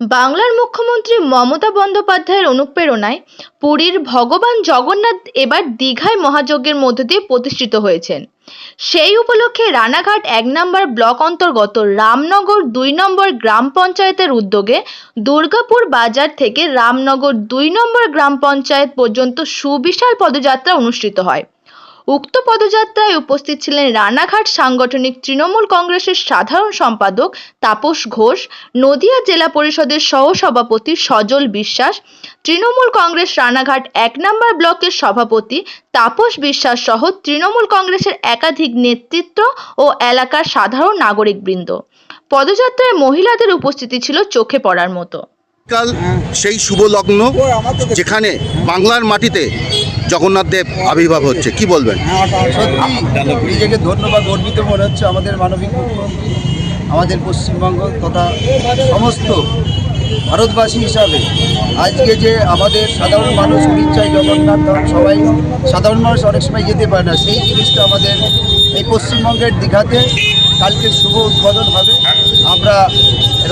বাংলার মুখ্যমন্ত্রী মমতা বন্দ্যোপাধ্যায়ের অনুপ্রেরণায় পুরীর ভগবান জগন্নাথ এবার দীঘায় মহাযজ্ঞের মধ্য দিয়ে প্রতিষ্ঠিত হয়েছেন। সেই উপলক্ষে রানাঘাট এক নম্বর ব্লক অন্তর্গত রামনগর দুই নম্বর গ্রাম পঞ্চায়েতের উদ্যোগে দুর্গাপুর বাজার থেকে রামনগর দুই নম্বর গ্রাম পঞ্চায়েত পর্যন্ত সুবিশাল পদযাত্রা অনুষ্ঠিত হয়। উক্ত পদযাত্রায় উপস্থিত ছিলেন রানাঘাট সাংগঠনিক তৃণমূল কংগ্রেসের সাধারণ সম্পাদক তাপস ঘোষ, নদিয়া জেলা পরিষদের সহসভাপতি সজল বিশ্বাস, তৃণমূল কংগ্রেস রানাঘাট এক নম্বর ব্লকের সভাপতি তাপস বিশ্বাস সহ তৃণমূল কংগ্রেসের একাধিক নেতৃত্ব ও এলাকার সাধারণ নাগরিকবৃন্দ। পদযাত্রায় মহিলাদের উপস্থিতি ছিল চোখে পড়ার মতো। কাল সেই শুভ লগ্ন যেখানে বাংলার মাটিতে জগন্নাথ দেব আবির্ভাব হচ্ছে। কি বলবেন? নিজেকে ধন্যবাদ, গর্বিত মনে হচ্ছে আমাদের মানবিক মুখ্যমন্ত্রী আমাদের পশ্চিমবঙ্গ তথা সমস্ত ভারতবাসী হিসাবে। আজকে যে আমাদের সাধারণ মানুষ উড়িষ্যায় জগন্নাথ, সবাই সাধারণ মানুষ অনেক সময় যেতে পারে না, সেই জিনিসটা আমাদের এই পশ্চিমবঙ্গের দীঘাতে কালকে শুভ উদ্বোধন হবে। আমরা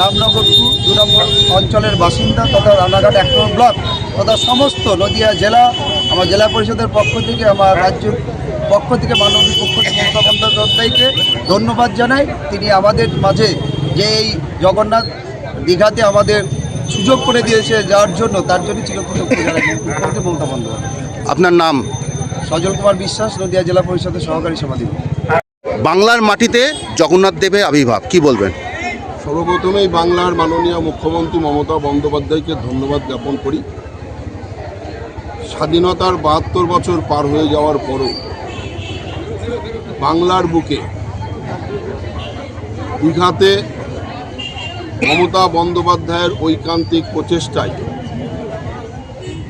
রামনগর দু নম্বর অঞ্চলের বাসিন্দা তথা রানাঘাট এক নম্বর ব্লক তথা সমস্ত নদিয়া জেলা, আমার জেলা পরিষদের পক্ষ থেকে, আমার রাজ্য পক্ষ থেকে মানবিক পক্ষ থেকে, মমতা বন্দ্যোপাধ্যায়কে ধন্যবাদ জানাই। তিনি আমাদের মাঝে যে এই জগন্নাথ দীঘাতে আমাদের সুযোগ করে দিয়েছে যাওয়ার জন্য, তার জন্য চিরকৃতজ্ঞ মমতা বন্দ্যোপাধ্যায়। আপনার নাম? সজল কুমার বিশ্বাস নদিয়া জেলা পরিষদের সহকারী সভাপতি। বাংলার মাটিতে জগন্নাথ দেবের আবির্ভাব কি বলবেন? সর্বপ্রথমেই বাংলার মাননীয় মুখ্যমন্ত্রী মমতা বন্দ্যোপাধ্যায়কে ধন্যবাদ জ্ঞাপন করি। স্বাধীনতার বাহাত্তর বছর পার হয়ে যাওয়ার পরও বাংলার বুকে দীঘাতে মমতা বন্দ্যোপাধ্যায়ের ঐকান্তিক প্রচেষ্টায়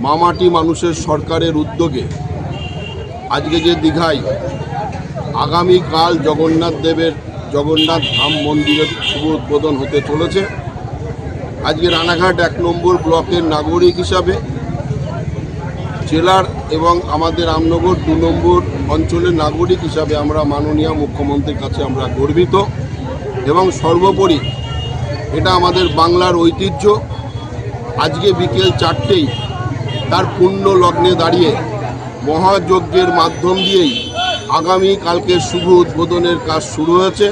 মামাটি মানুষের সরকারের উদ্যোগে আজকে যে দীঘায় আগামীকাল জগন্নাথ দেবের, জগন্নাথ ধাম মন্দিরের শুভ উদ্বোধন হতে চলেছে। আজকে রানাঘাট এক নম্বর ব্লকের নাগরিক হিসাবে জেলার এবং আমাদের রামনগর দু নম্বর অঞ্চলের নাগরিক হিসাবে আমরা মাননীয় মুখ্যমন্ত্রীর কাছে আমরা গর্বিত এবং সর্বোপরি এটা আমাদের বাংলার ঐতিহ্য। আজকে বিকেল চারটেই তার পূর্ণ লগ্নে দাঁড়িয়ে মহাযজ্ঞের মাধ্যম দিয়েই আগামী কালকে শুভ উদ্বোধনের কাজ শুরু হয়েছে।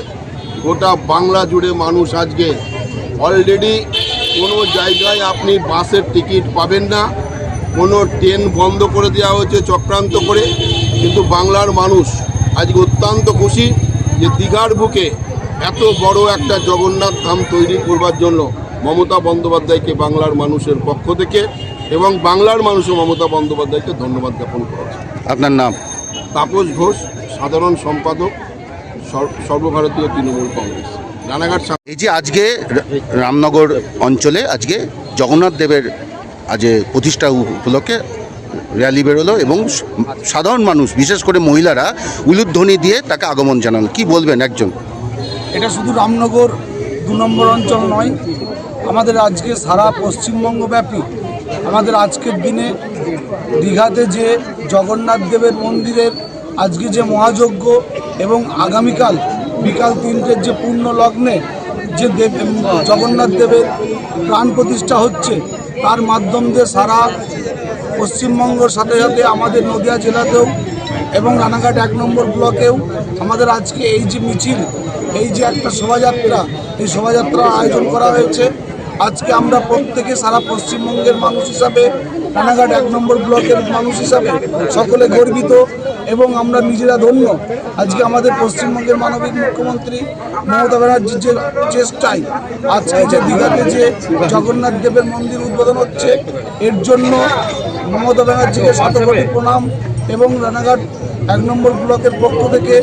গোটা বাংলা জুড়ে মানুষ আজকে অলরেডি কোনো জায়গায় আপনি বাসের টিকিট পাবেন না। কোনো ট্রেন বন্ধ করে দেওয়া হয়েছে চক্রান্ত করে। কিন্তু বাংলার মানুষ আজকে অত্যন্ত খুশি যে দীঘার বুকে এত বড় একটা জগন্নাথ ধাম তৈরি করবার জন্য মমতা বন্দ্যোপাধ্যায়কে বাংলার মানুষের পক্ষ থেকে এবং বাংলার মানুষও মমতা বন্দ্যোপাধ্যায়কে ধন্যবাদ জ্ঞাপন করেছে। আপনার নাম? তাপস ঘোষ সাধারণ সম্পাদক সর্বভারতীয় তৃণমূল কংগ্রেস রানাঘাট এই যে আজকে রামনগর অঞ্চলে আজকে জগন্নাথ দেবের আজ প্রতিষ্ঠা উপলক্ষে র্যালি বেরোলো এবং সাধারণ মানুষ বিশেষ করে মহিলারা উলুধ্বনি দিয়ে তাকে আগমন জানান কি বলবেন একজন? এটা শুধু রামনগর দু নম্বর অঞ্চল নয় আমাদের আজকে সারা পশ্চিমবঙ্গব্যাপী আমাদের আজকের দিনে দীঘাতে যে জগন্নাথ দেবের মন্দিরের আজকে যে মহাযজ্ঞ এবং আগামীকাল বিকাল তিনটের যে পূর্ণ লগ্নে যে দেব জগন্নাথ দেবের প্রাণ প্রতিষ্ঠা হচ্ছে, তার মাধ্যম দিয়ে সারা পশ্চিমবঙ্গের সাথে সাথে আমাদের নদিয়া জেলাতেও এবং রানাঘাট এক নম্বর ব্লকেও আমাদের আজকে এই যে মিছিল, এই যে একটা শোভাযাত্রা, এই শোভাযাত্রা আয়োজন করা হয়েছে। আজকে আমরা প্রত্যেকে সারা পশ্চিমবঙ্গের মানুষ হিসাবে, রানাঘাট এক নম্বর ব্লকের মানুষ হিসাবে সকলে গর্বিত এবং আমরা নিজেরা ধন্য। আজকে আমাদের পশ্চিমবঙ্গের মানবিক মুখ্যমন্ত্রী মমতা ব্যানার্জির যে চেষ্টায় আজকে যে দীঘাতে যে জগন্নাথ দেবের মন্দির উদ্বোধন হচ্ছে, এর জন্য মমতা ব্যানার্জিকে শতকোটি প্রণাম। এবং রানাঘাট এক নম্বর ব্লকের পক্ষ থেকে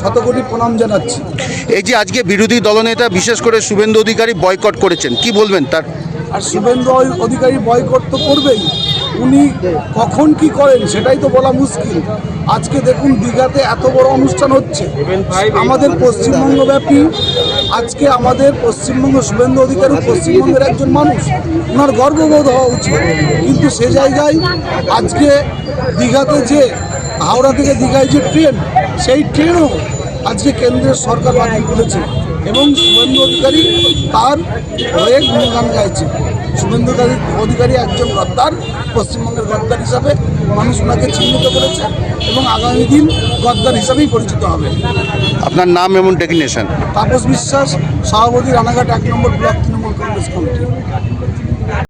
শতকোটি প্রণাম জানাচ্ছি। এই যে আজকে বিরোধী দলনেতা বিশেষ করে শুভেন্দু অধিকারী বয়কট করেছেন, কি বলবেন তার? আর শুভেন্দু অধিকারী বয়কট তো করবেই। উনি কখন কি করেন সেটাই তো বলা মুশকিল। আজকে দেখুন দীঘাতে এত বড় অনুষ্ঠান হচ্ছে। আমাদের পশ্চিমবঙ্গব্যাপী, আজকে আমাদের পশ্চিমবঙ্গ শুভেন্দু অধিকারী পশ্চিমবঙ্গের একজন মানুষ। ওনার গর্ববোধ হওয়া উচিত। কিন্তু সে জায়গায় আজকে দীঘাতে যে, হাওড়া থেকে দীঘায় যে ট্রেন, সেই ট্রেনও আজকে কেন্দ্রের সরকার বাতিল করেছে। এবং শুভেন্দু অধিকারী তার হয়ে গুণগান গাইছে। শুভেন্দু অধিকারী একজন গদ্দার পশ্চিমবঙ্গের গদ্দার হিসাবে মানুষ ওনাকে চিহ্নিত করেছে এবং আগামী দিন গদ্দার হিসাবেই পরিচিত হবে। আপনার নাম এবং ডেকিনেশন। তাপস বিশ্বাস সভাপতি রানাঘাট এক নম্বর ব্লক তৃণমূল কংগ্রেস কমিটি।